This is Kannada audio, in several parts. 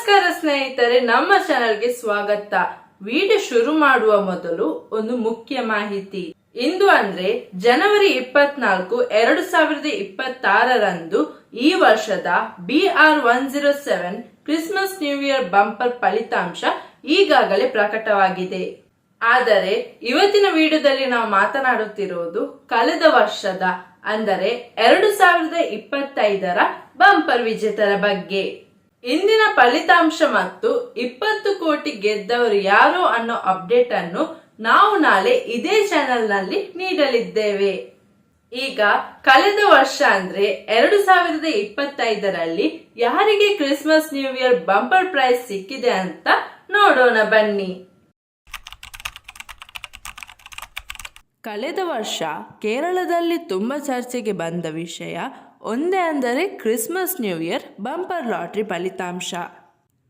ನಮಸ್ಕಾರ ಸ್ನೇಹಿತರೆ, ನಮ್ಮ ಚಾನೆಲ್ಗೆ ಸ್ವಾಗತ. ವಿಡಿಯೋ ಶುರು ಮಾಡುವ ಮೊದಲು ಒಂದು ಮುಖ್ಯ ಮಾಹಿತಿ. ಇಂದು ಅಂದ್ರೆ ಜನವರಿ ಇಪ್ಪತ್ನಾಲ್ಕು, ಎರಡು ಸಾವಿರದ ಇಪ್ಪತ್ತಾರರಂದು ಈ ವರ್ಷದ B R one zero seven Christmas New Year bumper ಫಲಿತಾಂಶ ಈಗಾಗಲೇ ಪ್ರಕಟವಾಗಿದೆ. ಆದರೆ, ಇವತ್ತಿನ ವಿಡಿಯೋದಲ್ಲಿ ನಾವು ಮಾತನಾಡುತ್ತಿರುವುದು ಕಳೆದ ವರ್ಷದ, ಅಂದರೆ ಎರಡು ಸಾವಿರದ ಇಪ್ಪತ್ತೈದರ ಬಂಪರ್ ವಿಜೇತರ ಬಗ್ಗೆ. ಇಂದಿನ ಫಲಿತಾಂಶ ಮತ್ತು ಇಪ್ಪತ್ತು ಕೋಟಿ ಗೆದ್ದವರು ಯಾರು ಅನ್ನೋ ಅಪ್ಡೇಟ್ ಅನ್ನು ನಾವು ನಾಳೆ ಇದೇ ಚಾನೆಲ್ನಲ್ಲಿ ನೀಡಲಿದ್ದೇವೆ. ಈಗ ಕಳೆದ ವರ್ಷ ಅಂದ್ರೆ ಎರಡು ಸಾವಿರದ ಇಪ್ಪತ್ತೈದರಲ್ಲಿ ಯಾರಿಗೆ Christmas New Year bumper prize ಸಿಕ್ಕಿದೆ ಅಂತ ನೋಡೋಣ ಬನ್ನಿ. ಕಳೆದ ವರ್ಷ ಕೇರಳದಲ್ಲಿ ತುಂಬ ಚರ್ಚೆಗೆ ಬಂದ ವಿಷಯ ಒಂದೇ ಅಂದರೆ Christmas New Year bumper lottery ಫಲಿತಾಂಶ.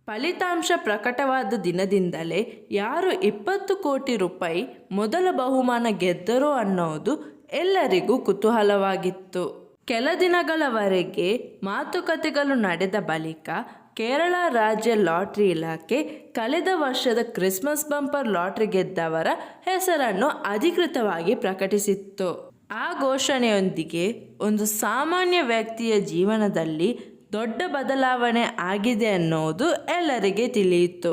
ಫಲಿತಾಂಶ ಪ್ರಕಟವಾದ ದಿನದಿಂದಲೇ ಯಾರು ಇಪ್ಪತ್ತು ಕೋಟಿ ರೂಪಾಯಿ ಮೊದಲ ಬಹುಮಾನ ಗೆದ್ದರೋ ಅನ್ನೋದು ಎಲ್ಲರಿಗೂ ಕುತೂಹಲವಾಗಿತ್ತು. ಕೆಲ ದಿನಗಳವರೆಗೆ ಮಾತುಕತೆಗಳು ನಡೆದ ಬಳಿಕ ಕೇರಳ ರಾಜ್ಯ ಲಾಟ್ರಿ ಇಲಾಖೆ ಕಳೆದ ವರ್ಷದ ಕ್ರಿಸ್ಮಸ್ ಬಂಪರ್ ಲಾಟ್ರಿ ಗೆದ್ದವರ ಹೆಸರನ್ನು ಅಧಿಕೃತವಾಗಿ ಪ್ರಕಟಿಸಿತ್ತು. ಆ ಘೋಷಣೆಯೊಂದಿಗೆ ಒಂದು ಸಾಮಾನ್ಯ ವ್ಯಕ್ತಿಯ ಜೀವನದಲ್ಲಿ ದೊಡ್ಡ ಬದಲಾವಣೆ ಆಗಿದೆ ಅನ್ನೋದು ಎಲ್ಲರಿಗೆ ತಿಳಿಯಿತು.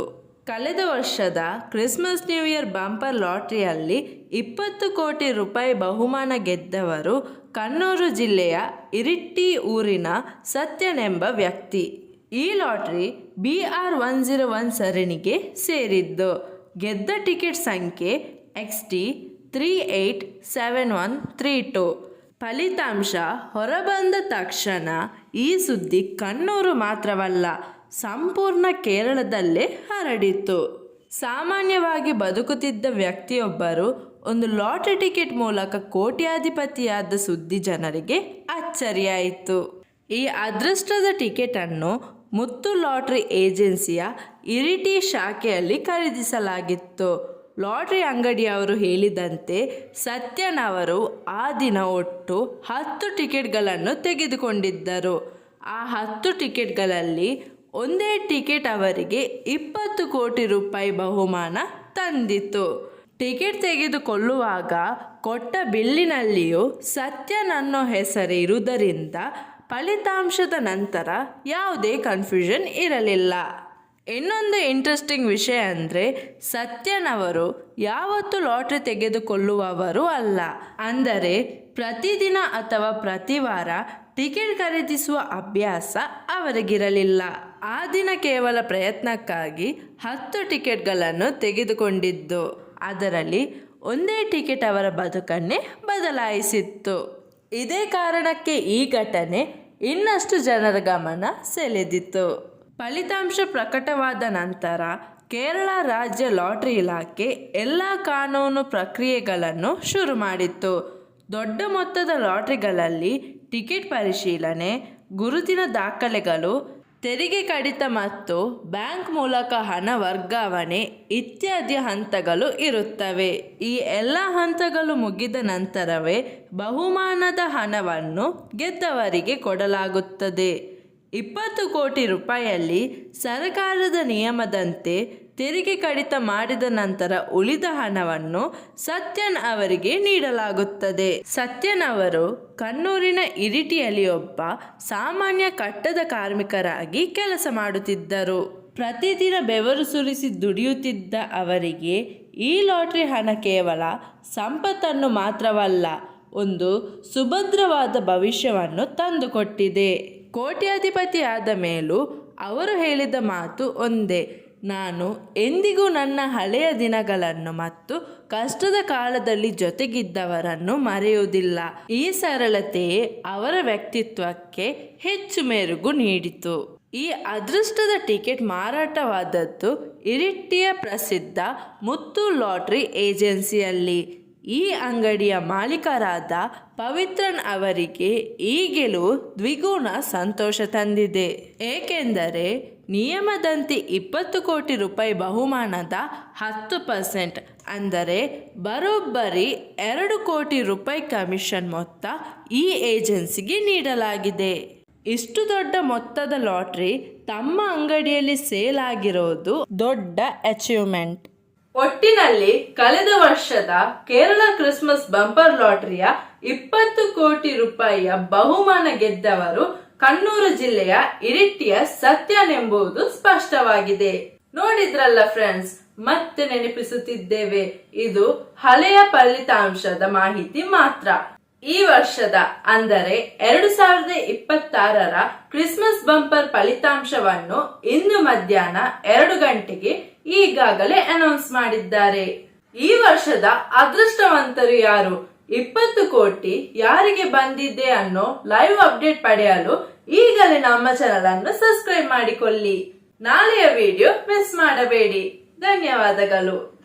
ಕಳೆದ ವರ್ಷದ ಕ್ರಿಸ್ಮಸ್ ನ್ಯೂ ಇಯರ್ ಬಂಪರ್ ಲಾಟ್ರಿಯಲ್ಲಿ ಇಪ್ಪತ್ತು ಕೋಟಿ ರೂಪಾಯಿ ಬಹುಮಾನ ಗೆದ್ದವರು ಕಣ್ಣೂರು ಜಿಲ್ಲೆಯ ಇರಿಟ್ಟಿ ಊರಿನ ಸತ್ಯನೆಂಬ ವ್ಯಕ್ತಿ. ಈ lottery B R one zero one ಸರಣಿಗೆ ಸೇರಿದ್ದು. ಗೆದ್ದ ಟಿಕೆಟ್ ಸಂಖ್ಯೆ X T three eight seven one three two. ಫಲಿತಾಂಶ ಹೊರಬಂದ ತಕ್ಷಣ ಈ ಸುದ್ದಿ ಕಣ್ಣೂರು ಮಾತ್ರವಲ್ಲ, ಸಂಪೂರ್ಣ ಕೇರಳದಲ್ಲೇ ಹರಡಿತ್ತು. ಸಾಮಾನ್ಯವಾಗಿ ಬದುಕುತ್ತಿದ್ದ ವ್ಯಕ್ತಿಯೊಬ್ಬರು ಒಂದು ಲಾಟ್ರಿ ಟಿಕೆಟ್ ಮೂಲಕ ಕೋಟ್ಯಾಧಿಪತಿಯಾದ ಸುದ್ದಿ ಜನರಿಗೆ ಅಚ್ಚರಿಯಾಯಿತು. ಈ ಅದೃಷ್ಟದ ಟಿಕೆಟನ್ನು ಮುತ್ತು ಲಾಟ್ರಿ ಏಜೆನ್ಸಿಯ ಇರಿಟಿ ಶಾಖೆಯಲ್ಲಿ ಖರೀದಿಸಲಾಗಿತ್ತು. ಲಾಟ್ರಿ ಅಂಗಡಿಯವರು ಹೇಳಿದಂತೆ ಸತ್ಯನವರು ಆ ದಿನ ಒಟ್ಟು ಹತ್ತು ಟಿಕೆಟ್ಗಳನ್ನು ತೆಗೆದುಕೊಂಡಿದ್ದರು. ಆ ಹತ್ತು ಟಿಕೆಟ್ಗಳಲ್ಲಿ ಒಂದೇ ಟಿಕೆಟ್ ಅವರಿಗೆ ಇಪ್ಪತ್ತು ಕೋಟಿ ರೂಪಾಯಿ ಬಹುಮಾನ ತಂದಿತು ಟಿಕೆಟ್ ತೆಗೆದುಕೊಳ್ಳುವಾಗ ಕೊಟ್ಟ ಬಿಲ್ಲಿನಲ್ಲಿಯೂ ಸತ್ಯನನ್ನೋ ಹೆಸರು ಇರುವುದರಿಂದ ಫಲಿತಾಂಶದ ನಂತರ ಯಾವುದೇ ಕನ್ಫ್ಯೂಷನ್ ಇರಲಿಲ್ಲ. ಇನ್ನೊಂದು ಇಂಟ್ರೆಸ್ಟಿಂಗ್ ವಿಷಯ ಅಂದರೆ ಸತ್ಯನವರು ಯಾವತ್ತೂ ಲಾಟ್ರಿ ತೆಗೆದುಕೊಳ್ಳುವವರು ಅಲ್ಲ. ಅಂದರೆ ಪ್ರತಿದಿನ ಅಥವಾ ಪ್ರತಿ ವಾರ ಟಿಕೆಟ್ ಖರೀದಿಸುವ ಅಭ್ಯಾಸ ಅವರಿಗಿರಲಿಲ್ಲ. ಆ ದಿನ ಕೇವಲ ಪ್ರಯತ್ನಕ್ಕಾಗಿ ಹತ್ತು ಟಿಕೆಟ್ಗಳನ್ನು ತೆಗೆದುಕೊಂಡಿದ್ದು. ಅದರಲ್ಲಿ ಒಂದೇ ಟಿಕೆಟ್ ಅವರ ಬದುಕನ್ನೇ ಬದಲಾಯಿಸಿತ್ತು. ಇದೇ ಕಾರಣಕ್ಕೆ ಈ ಘಟನೆ ಇನ್ನಷ್ಟು ಜನರ ಗಮನ ಸೆಳೆದಿತ್ತು. ಫಲಿತಾಂಶ ಪ್ರಕಟವಾದ ನಂತರ ಕೇರಳ ರಾಜ್ಯ ಲಾಟ್ರಿ ಇಲಾಖೆ ಎಲ್ಲ ಕಾನೂನು ಪ್ರಕ್ರಿಯೆಗಳನ್ನು ಶುರು ಮಾಡಿತ್ತು. ದೊಡ್ಡ ಮೊತ್ತದ ಲಾಟ್ರಿಗಳಲ್ಲಿ ಟಿಕೆಟ್ ಪರಿಶೀಲನೆ, ಗುರುತಿನ ದಾಖಲೆಗಳು, ತೆರಿಗೆ ಕಡಿತ ಮತ್ತು ಬ್ಯಾಂಕ್ ಮೂಲಕ ಹಣ ವರ್ಗಾವಣೆ ಇತ್ಯಾದಿ ಹಂತಗಳು ಇರುತ್ತವೆ. ಈ ಎಲ್ಲ ಹಂತಗಳು ಮುಗಿದ ನಂತರವೇ ಬಹುಮಾನದ ಹಣವನ್ನು ಗೆದ್ದವರಿಗೆ ಕೊಡಲಾಗುತ್ತದೆ. ಇಪ್ಪತ್ತು ಕೋಟಿ ರೂಪಾಯಿಯಲ್ಲಿ ಸರ್ಕಾರದ ನಿಯಮದಂತೆ ತೆರಿಗೆ ಕಡಿತ ಮಾಡಿದ ನಂತರ ಉಳಿದ ಹಣವನ್ನು ಸತ್ಯನ್ ಅವರಿಗೆ ನೀಡಲಾಗುತ್ತದೆ. ಸತ್ಯನ್ ಅವರು ಕಣ್ಣೂರಿನ ಇರಿಟಿಯಲ್ಲಿ ಒಬ್ಬ ಸಾಮಾನ್ಯ ಕಟ್ಟದ ಕಾರ್ಮಿಕರಾಗಿ ಕೆಲಸ ಮಾಡುತ್ತಿದ್ದರು. ಪ್ರತಿದಿನ ಬೆವರು ಸುರಿಸಿ ದುಡಿಯುತ್ತಿದ್ದ ಅವರಿಗೆ ಈ ಲಾಟ್ರಿ ಹಣ ಕೇವಲ ಸಂಪತ್ತನ್ನು ಮಾತ್ರವಲ್ಲ, ಒಂದು ಸುಭದ್ರವಾದ ಭವಿಷ್ಯವನ್ನು ತಂದುಕೊಟ್ಟಿದೆ. ಕೋಟ್ಯಾಧಿಪತಿ ಆದ ಮೇಲೂ ಅವರು ಹೇಳಿದ ಮಾತು ಒಂದೇ, ನಾನು ಎಂದಿಗೂ ನನ್ನ ಹಳೆಯ ದಿನಗಳನ್ನು ಮತ್ತು ಕಷ್ಟದ ಕಾಲದಲ್ಲಿ ಜೊತೆಗಿದ್ದವರನ್ನು ಮರೆಯುವುದಿಲ್ಲ. ಈ ಸರಳತೆಯೇ ಅವರ ವ್ಯಕ್ತಿತ್ವಕ್ಕೆ ಹೆಚ್ಚು ಮೆರುಗು ನೀಡಿತು. ಈ ಅದೃಷ್ಟದ ಟಿಕೆಟ್ ಮಾರಾಟವಾದದ್ದು ಇರಿಟ್ಟಿಯ ಪ್ರಸಿದ್ಧ ಮುತ್ತು ಲಾಟ್ರಿ ಏಜೆನ್ಸಿಯಲ್ಲಿ. ಈ ಅಂಗಡಿಯ ಮಾಲೀಕರಾದ ಪವಿತ್ರನ್ ಅವರಿಗೆ ಈ ಗೆಲುವು ದ್ವಿಗುಣ ಸಂತೋಷ ತಂದಿದೆ. ಏಕೆಂದರೆ ನಿಯಮದಂತೆ ಇಪ್ಪತ್ತು ಕೋಟಿ ರೂಪಾಯಿ ಬಹುಮಾನದ ಹತ್ತು ಪರ್ಸೆಂಟ್ ಅಂದರೆ ಬರೋಬ್ಬರಿ ಎರಡು ಕೋಟಿ ರೂಪಾಯಿ ಕಮಿಷನ್ ಮೊತ್ತ ಈ ಏಜೆನ್ಸಿಗೆ ನೀಡಲಾಗಿದೆ. ಇಷ್ಟು ದೊಡ್ಡ ಮೊತ್ತದ ಲಾಟ್ರಿ ತಮ್ಮ ಅಂಗಡಿಯಲ್ಲಿ ಸೇಲ್ ಆಗಿರೋದು ದೊಡ್ಡ ಅಚೀವ್ಮೆಂಟ್ ಒಟ್ಟಿನಲ್ಲಿ ಕಳೆದ ವರ್ಷದ ಕೇರಳ ಕ್ರಿಸ್ಮಸ್ ಬಂಪರ್ ಲಾಟರಿಯ ಇಪ್ಪತ್ತು ಕೋಟಿ ರೂಪಾಯಿಯ ಬಹುಮಾನ ಗೆದ್ದವರು ಕಣ್ಣೂರು ಜಿಲ್ಲೆಯ ಇರಿಟ್ಟಿಯ ಸತ್ಯನೆಂಬುದು ಸ್ಪಷ್ಟವಾಗಿದೆ. ನೋಡಿದ್ರಲ್ಲ ಫ್ರೆಂಡ್ಸ್, ಮತ್ತೆ ನೆನಪಿಸುತ್ತಿದ್ದೇವೆ, ಇದು ಹಳೆಯ ಫಲಿತಾಂಶದ ಮಾಹಿತಿ ಮಾತ್ರ. ಈ ವರ್ಷದ, ಅಂದರೆ ಎರಡು ಸಾವಿರದ ಇಪ್ಪತ್ತಾರರ ಕ್ರಿಸ್ಮಸ್ ಬಂಪರ್ ಫಲಿತಾಂಶವನ್ನು ಇಂದು ಮಧ್ಯಾಹ್ನ ಎರಡು ಗಂಟೆಗೆ ಈಗಾಗಲೇ ಅನೌನ್ಸ್ ಮಾಡಿದ್ದಾರೆ. ಈ ವರ್ಷದ ಅದೃಷ್ಟವಂತರು ಯಾರು? ಇಪ್ಪತ್ತು ಕೋಟಿ ಯಾರಿಗೆ ಬಂದಿದೆ ಅನ್ನೋ ಲೈವ್ ಅಪ್ಡೇಟ್ ಪಡೆಯಲು ಈಗಲೇ ನಮ್ಮ ಚಾನಲ್ ಅನ್ನು ಸಬ್ಸ್ಕ್ರೈಬ್ ಮಾಡಿಕೊಳ್ಳಿ. ನಾಳೆಯ ವಿಡಿಯೋ ಮಿಸ್ ಮಾಡಬೇಡಿ. ಧನ್ಯವಾದಗಳು.